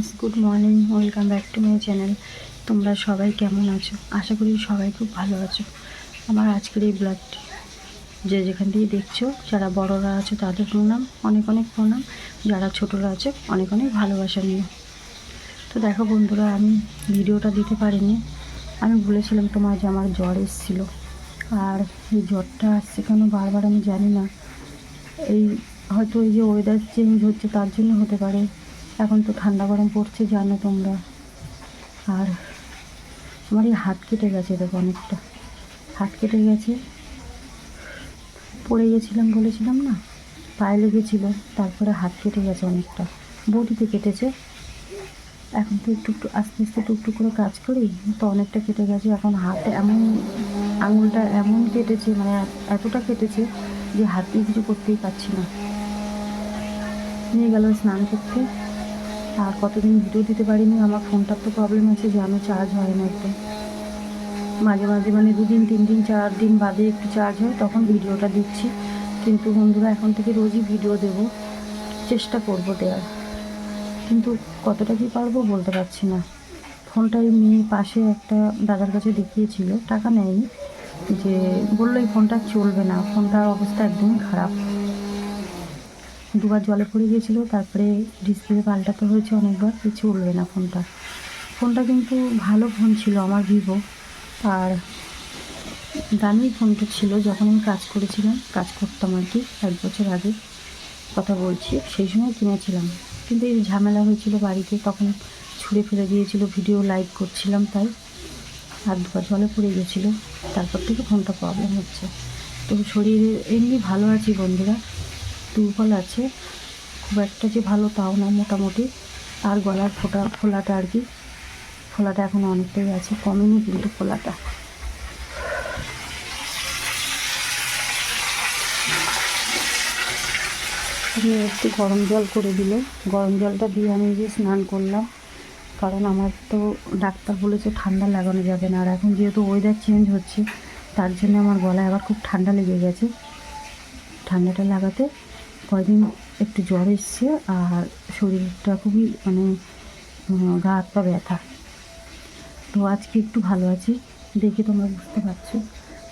Friends good morning welcome back to my channel তোমরা সবাই কেমন আছো? আশা করি সবাই খুব ভালো আছো। আমার আজকের এই ব্লগটি যে যেখান দিয়ে দেখছ, যারা বড়রা আছে তাদের প্রণাম, অনেক অনেক প্রণাম। যারা ছোটরা আছে, অনেক অনেক ভালোবাসা নিয়ে তো দেখো বন্ধুরা, আমি ভিডিওটা দিতে পারিনি। আমি বলেছিলাম তোমার যে আমার জ্বর এসেছিল। আর এই জ্বরটা আসছে কেন বারবার আমি জানি না। এই হয়তো এই যে ওয়েদার চেঞ্জ হচ্ছে, তার জন্য হতে পারে। এখন তো ঠান্ডা গরম পড়ছে, জানো তোমরা। আর আমার এই হাত কেটে গেছে, দেখো অনেকটা। হাত কেটে গেছে। পড়ে গেছিলাম বলেছিলাম না? পায়ে লেগেছিল, তারপরে হাত কেটে গেছে অনেকটা। বডিতে কেটেছে। এখন তো একটু একটু আস্তে আস্তে টুকটুক করে কাজ করি, তো অনেকটা কেটে গেছে। এখন হাতে এমন, আঙুলটা এমন কেটেছে মানে এতটা কেটেছে যে হাত দিয়ে কিছু করতেই পারছি না। নিয়ে গেল স্নান করতে। আর কতদিন ভিডিও দিতে পারিনি, আমার ফোনটার তো প্রবলেম আছে, জানো চার্জ হয় না একদম। মাঝে মাঝে মানে দুদিন তিন দিন চার দিন বাদে একটু চার্জ হয়, তখন ভিডিওটা দিচ্ছি। কিন্তু বন্ধুরা, এখন থেকে রোজই ভিডিও দেব, চেষ্টা করব দেওয়ার। কিন্তু কতটা কি পারব বলতে পারছি না। ফোনটা এমনি পাশে একটা দাদার কাছে দেখিয়েছিল, টাকা নেয়নি, যে বলল এই ফোনটা চলবে না, ফোনটার অবস্থা একদমই খারাপ। দুবার জলে পড়ে গিয়েছিল, তারপরে ডিসপ্লে পাল্টাতে হয়েছে অনেকবার, কিছু চলবে না ফোনটা। ফোনটা কিন্তু ভালো ফোন ছিল আমার ভিভো, আর দামি ফোনটা ছিল যখন আমি কাজ করেছিলাম, কাজ করতাম আর কি, এক বছর আগে, কথা বলছি, সেই সময় কিনেছিলাম। কিন্তু এই ঝামেলা হয়েছিল বাড়িতে, তখন ছুঁড়ে ফেলে দিয়েছিল ভিডিও লাইভ করছিলাম তাই, আর দুবার জলে পড়ে গেছিল তারপর থেকে ফোনটা প্রবলেম হচ্ছে। তো শরীরে এমনি ভালো আছি বন্ধুরা। দুর্বল আছে। খুব একটা যে ভালো তাও না মোটামুটি। আর গলার ফোটা, ফোলাটা আর কি। ফোলাটা এখন অনেকটাই আছে, কমেনি কিন্তু ফোলাটা। আমি একটু গরম জল করে দিল। গরম জলটা দিয়ে আমি যে স্নান করলাম, কারণ আমার তো ডাক্তার বলেছে ঠান্ডা লাগানো যাবে না। আর এখন যেহেতু ওয়েদার চেঞ্জ হচ্ছে, তার জন্য আমার গলায় আবার খুব ঠান্ডা লেগে গেছে। ঠান্ডাটা লাগাতে কয়দিন একটু জ্বর এসছে আর শরীরটা খুবই মানে গা হাত পা ব্যথা। তো আজকে একটু ভালো আছি। দেখে তোমরা বুঝতে পারছ।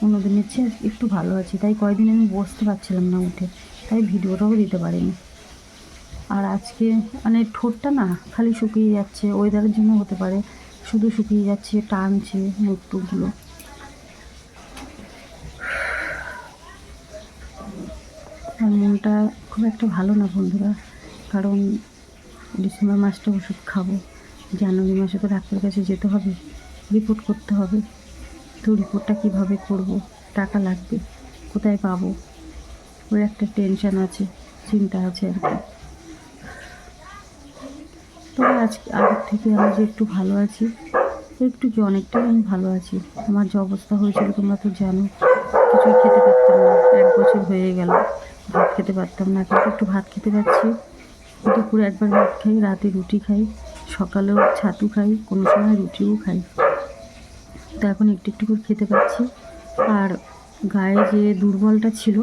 অন্য দিনের চেয়ে একটু ভালো আছি। তাই কয়দিন আমি বসতে পারছিলাম না উঠে। তাই ভিডিওটাও দিতে পারিনি। আর আজকে মানে ঠোঁটটা না খালি শুকিয়ে যাচ্ছে। ওয়েদারের জন্য হতে পারে। শুধু শুকিয়ে যাচ্ছে, টানছে মুখ টুকগুলো আর মনটা খুব একটা ভালো না বন্ধুরা। কারণ ডিসেম্বর মাসটা ওষুধ খাব, জানুয়ারি মাসে তো ডাক্তারের কাছে যেতে হবে রিপোর্ট করতে হবে। তো রিপোর্টটা কীভাবে করব, টাকা লাগবে, কোথায় পাবো? ওই একটা টেনশন আছে, চিন্তা আছে আর কি। তবে আজকে আগের থেকে আমি যে একটু ভালো আছি, একটু কি অনেকটাই আমি ভালো আছি। আমার যে অবস্থা হয়েছিল তোমরা তো জানো, কিছুই খেতে পারতাম না, এক বছর হয়ে গেল। ভাত খেতে পারতাম না, কিন্তু একটু ভাত খেতে পারছি। দুপুরে একবার ভাত খাই, রাতে রুটি খাই, সকালেও ছাতু খাই, কোনো সময় রুটিও খাই। তো এখন একটু একটু করে খেতে পাচ্ছি আর গায়ে যে দুর্বলটা ছিল,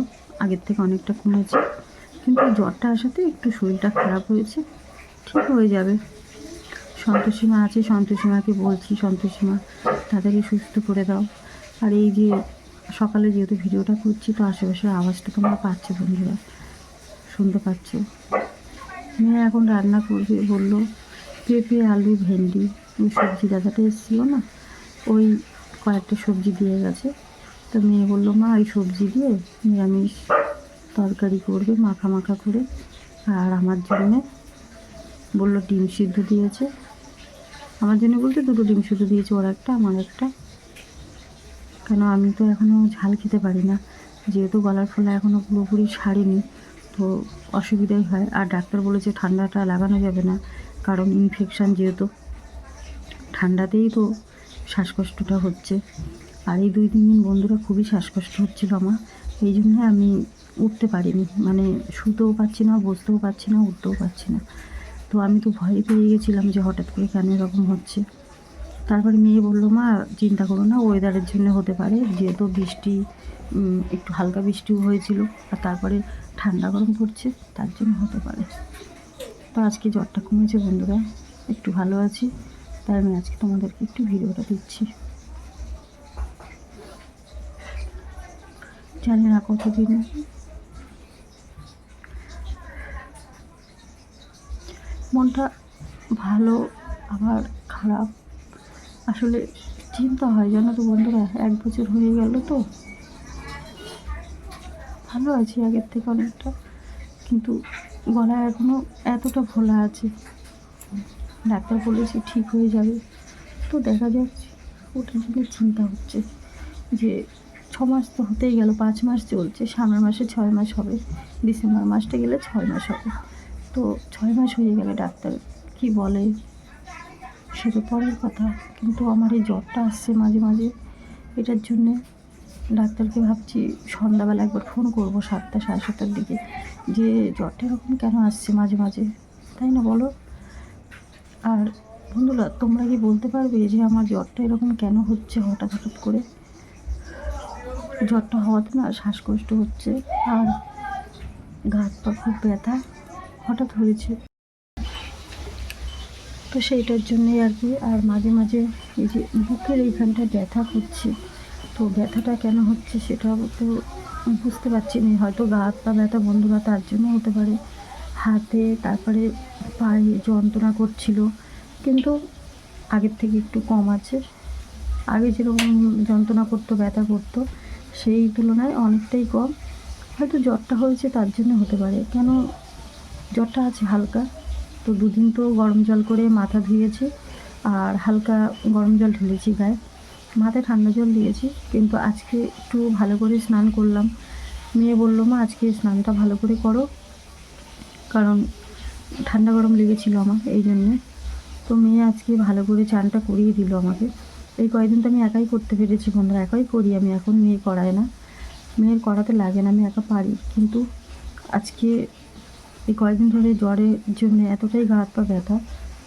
আগের থেকে অনেকটা কমেছে, কিন্তু জ্বরটা আসাতে একটু শরীরটা খারাপ হয়েছে, ঠিক হয়ে যাবে। সন্তোষীমা আছে, সন্তোষীমাকে বলছি, সন্তোষীমা, তাদেরকে সুস্থ করে দাও। আর এই যে সকালে যেহেতু ভিডিওটা করছি, তো আশেপাশের আওয়াজটা তোমরা পাচ্ছ বন্ধুরা, শুনতে পাচ্ছ। মেয়ে এখন রান্না করবে, বলল পেঁপে, আলু, ভেন্ডি, ওই সবজি দাদাটা এসেছিল না? ওই কয়েকটা সবজি দিয়ে গেছে। তো মেয়ে বলল, মা ওই সবজি দিয়ে নিরামিষ তরকারি করবে মাখা মাখা করে। আর আমার জন্যে বলল, ডিম সিদ্ধ দিয়েছে। আমার জন্য বলতে দুটো ডিম সিদ্ধ দিয়েছে, ওর একটা, আমার একটা। কেন আমি তো এখনও ঝাল খেতে পারি না। যেহেতু গলার ফোলা এখনও পুরোপুরি সারেনি, তো অসুবিধাই হয়। আর ডাক্তার বলেছে ঠান্ডাটা লাগানো যাবে না, কারণ ইনফেকশান যেহেতু। ঠান্ডাতেই তো শ্বাসকষ্টটা হচ্ছে। আর এই দুই, তিন দিন বন্ধুরা খুবই শ্বাসকষ্ট হচ্ছিল আমার। এই জন্য আমি উঠতে পারিনি। মানে শুতেও পারছি না, বসতেও পারছি না, উঠতেও পারছি না। তো আমি তো ভয় পেয়ে গেছিলাম যে হঠাৎ করে কেন এরকম হচ্ছে। তারপরে মেয়ে বলল, মা, চিন্তা করো না ওয়েদারের জন্য হতে পারে। যেহেতু বৃষ্টি একটু হালকা বৃষ্টিও হয়েছিল, আর তারপরে ঠান্ডা গরম পড়ছে, তার জন্য হতে পারে। তো আজকে জ্বরটা কমেছে, বন্ধুরা। একটু ভালো আছি, তাই আমি আজকে তোমাদেরকে একটু ভিডিওটা দিচ্ছি। জানি না কতদিন। মনটা ভালো, আবার খারাপ। আসলে চিন্তা হয় জানো তো বন্ধুরা, এক বছর হয়ে গেল তো। ভালো আছি আগের থেকে অনেকটা, কিন্তু গলা এখনও এতটা ভোলা আছে। ডাক্তার বলেছে ঠিক হয়ে যাবে। তো দেখা যাচ্ছে ওটার জন্য চিন্তা হচ্ছে যে ছ মাস তো হতেই গেল, পাঁচ মাস চলছে, সামনের মাসে ছয় মাস হবে, ডিসেম্বর মাসটা গেলে ছয় মাস হবে। তো ছয় মাস হয়ে গেলে ডাক্তার কি বলে? সে তো পরের কথা, কিন্তু আমার এই জ্বরটা আসছে মাঝে মাঝে। এটার জন্যে ডাক্তারকে ভাবছি সন্ধ্যাবেলা একবার ফোন করব সাতটা, সাড়ে সাতটার দিকে। যে জ্বরটা এরকম কেন আসছে মাঝে মাঝে? তাই না বলো? আর বন্ধুরা, তোমরা কি বলতে পারবে যে আমার জ্বরটা এরকম কেন হচ্ছে হঠাৎ হঠাৎ করে? জ্বরটা হওয়াতে না শ্বাসকষ্ট হচ্ছে, আর গা হাত পা খুব ব্যথা হঠাৎ হয়েছে। তো সেইটার জন্যই আর কি। আর মাঝে মাঝে এই যে বুকের এইখানটা ব্যথা করছে তো ব্যথাটা কেন হচ্ছে সেটা তো বুঝতে পারছি না। হয়তো গা হাত পা ব্যথা বন্ধুরা তার জন্য হতে পারে। হাতে, তারপরে পায়ে যন্ত্রণা করছিল। কিন্তু আগের থেকে একটু কম আছে। আগে যেরকম যন্ত্রণা করতো, ব্যথা করতো, সেই তুলনায় অনেকটাই কম। হয়তো জ্বরটা হয়েছে তার জন্য হতে পারে। কেন? জ্বরটা আছে হালকা। তো দুদিন তো গরম জল করে মাথা ধুয়েছি আর হালকা গরম জল ঢেলেছি গায়ে। মাথায় ঠান্ডা জল দিয়েছি, কিন্তু আজকে একটু ভালো করে স্নান করলাম। মেয়ে বলল, মা, আজকে স্নানটা ভালো করে করো। কারণ ঠান্ডা গরম লেগেছিল আমার এই জন্যে। তো মেয়ে আজকে ভালো করে চানটা করিয়ে দিল আমাকে। এই কয়েকদিন তো আমি একাই করতে পেরেছি বন্ধুরা, একাই করি আমি, এখন মেয়ে করায় না। মেয়ের করাতে লাগে না, আমি একা পারি। কিন্তু আজকে এই কয়েকদিন ধরে জ্বরের জন্য এতটাই গা হাত পা ব্যথা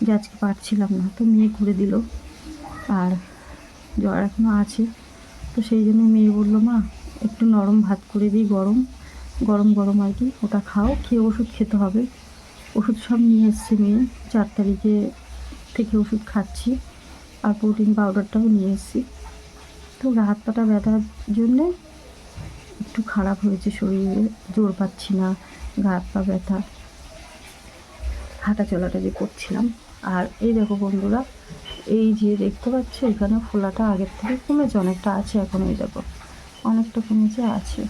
যে আজকে পারছিলাম না। তো মেয়ে করে দিল। আর জ্বর এখনও আছে। তো সেই জন্য মেয়ে বলল, মা, একটু নরম ভাত করে দিই, গরম। গরম গরম আর কি। ওটা খাও, খেয়ে ওষুধ খেতে হবে। ওষুধ সব নিয়ে এসছে মেয়ে। চার তারিখে থেকে ওষুধ খাচ্ছি আর প্রোটিন পাউডারটাও নিয়ে এসেছি। তো গা হাত পাটা ব্যথার জন্যে একটু খারাপ হয়েছে শরীরে, জোর পাচ্ছি না, গা পা ব্যথা। হাঁটা চলাটা যে করছিলাম। আর এই দেখো বন্ধুরা, এই যে দেখতে পাচ্ছ, এখানে ফোলাটা আগের থেকে কমেছে, অনেকটা আছে, এখন এই দেখো, অনেকটা কমেছে, আছে।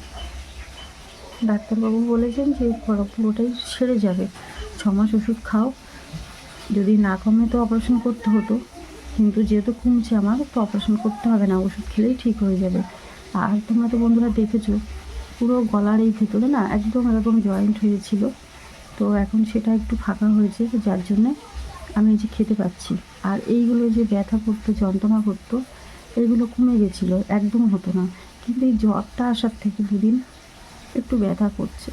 ডাক্তারবাবু বলেছেন যে পুরোটাই সেরে যাবে। ছ মাস ওষুধ খাও। যদি না কমে তো অপারেশন করতে হতো। কিন্তু যেহেতু কমছে আমার, তো অপারেশন করতে হবে না, ওষুধ খেলেই ঠিক হয়ে যাবে। আর তোমরা তো বন্ধুরা দেখেছ পুরো গলার এই ভেতরে না একদম এরকম জয়েন্ট হয়েছিল। তো এখন সেটা একটু ফাঁকা হয়েছে যার জন্যে আমি যে খেতে পাচ্ছি। আর এইগুলো যে ব্যথা করতো, যন্ত্রণা করতো এইগুলো কমে গেছিল, একদম হতো না। কিন্তু এই জ্বরটা আসার থেকে দুদিন একটু ব্যথা করছে।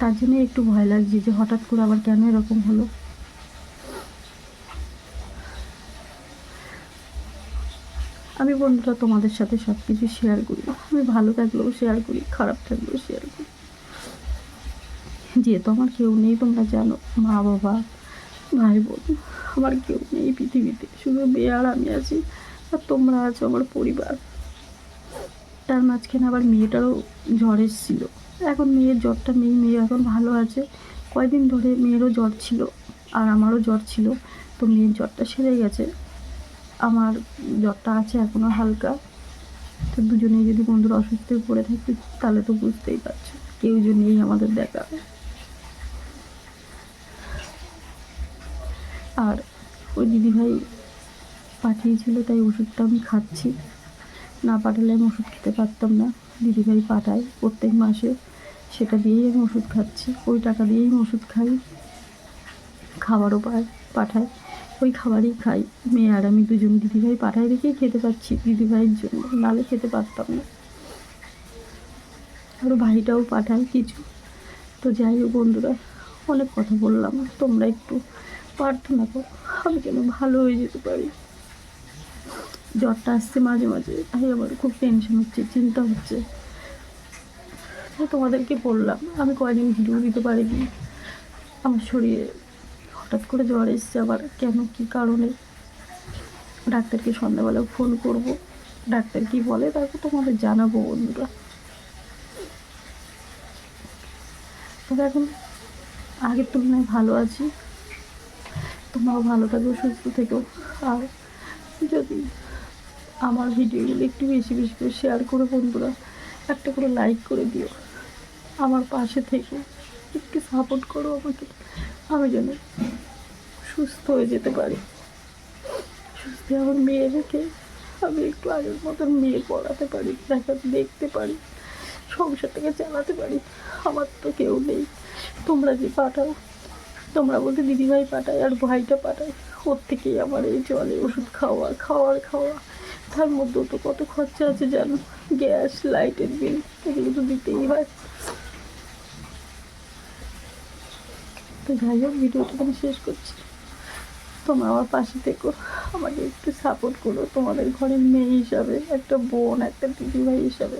তার জন্য একটু ভয় লাগছে যে হঠাৎ করে আবার কেন এরকম হলো? আমি বন্ধুরা তোমাদের সাথে সব কিছু শেয়ার করি। আমি ভালো থাকলেও শেয়ার করি, খারাপ থাকলেও শেয়ার করি। যেহেতু আমার কেউ নেই, তোমরা জানো, মা, বাবা, ভাই, বোন, আমার কেউ নেই পৃথিবীতে। শুধু মেয়ে আর আমি আছি, আর তোমরা আছো আমার পরিবার। তার মাঝখানে আবার মেয়েটারও জ্বর এসেছিল। এখন মেয়ের জ্বরটা নেই, মেয়ে এখন ভালো আছে। কয়দিন ধরে মেয়েরও জ্বর ছিল, আর আমারও জ্বর ছিল, তো মেয়ের জ্বরটা সেরে গেছে। আমার জ্বরটা আছে এখনও হালকা। তো দুজনেই যদি বন্ধুরা অসুস্থ হয়ে পড়ে থাকি, তাহলে তো বুঝতেই পারছ। কেউ যে নেই আমাদের দেখা আর ওই দিদিভাই পাঠিয়েছিল, তাই ওষুধটা আমি খাচ্ছি। না পাঠালে আমি ওষুধ খেতে পারতাম না। দিদিভাই পাঠায় প্রত্যেক মাসে। সেটা দিয়েই আমি ওষুধ খাচ্ছি। ওই টাকা দিয়েই আমি ওষুধ খাই। খাবারও পায়, পাঠায়। ওই খাবারই খাই। মেয়ে আর আমি দুজন দিদিভাই পাঠায় রেখেই খেতে পাচ্ছি দিদিভাইয়ের জন্য নালে খেতে পারতাম না। আরও ভাইটাও পাঠায় কিছু। তো যাই হোক বন্ধুরা, অনেক কথা বললাম। তোমরা একটু প্রার্থনা করো। আমি যেন ভালো হয়ে যেতে পারি। জ্বরটা আসছে মাঝে মাঝে। আমি আমার খুব টেনশন হচ্ছে, চিন্তা হচ্ছে। তাই তোমাদেরকে বললাম, আমি কয়দিন ভিডিও দিতে পারিনি। আমার শরীরে হঠাৎ করে জ্বর এসছে আবার কেন, কী কারণে? ডাক্তারকে সন্ধ্যাবেলা ফোন করব। ডাক্তার কি বলে তারপর তোমাদের জানাব বন্ধুরা। তবে এখন আগের তুলনায় ভালো আছি। তোমরাও ভালো থাকো, সুস্থ থেকো। আর যদি আমার ভিডিওগুলো একটু বেশি বেশি করে শেয়ার করে বন্ধুরা, একটা করে লাইক করে দিও। আমার পাশে থেকে। একটু সাপোর্ট করো আমাকে। আমি যেন সুস্থ হয়ে যেতে পারি। সুস্থ আমার মেয়ে রেখে আমি একটু আগের মতন মেয়ে পড়াতে পারি দেখা দেখতে পারি সংসারটাকে চালাতে পারি। আমার তো কেউ নেই। তোমরা যে পাঠাও, তোমরা বলতে দিদিভাই পাঠায় আর ভাইটা পাঠায়। ওর থেকেই আমার এই জলে ওষুধ খাওয়া, খাওয়ার খাওয়া। তার মধ্যেও তো কত খরচা আছে জানো? গ্যাস, লাইটের বিল, এগুলো তো দিতেই হয়। তো যাই হোক, ভিডিওটা শেষ করছি। তোমরা আমার পাশে থেকো। আমাকে একটু সাপোর্ট করো। তোমাদের ঘরের মেয়ে হিসাবে, একটা বোন, একটা দিদিভাই হিসাবে।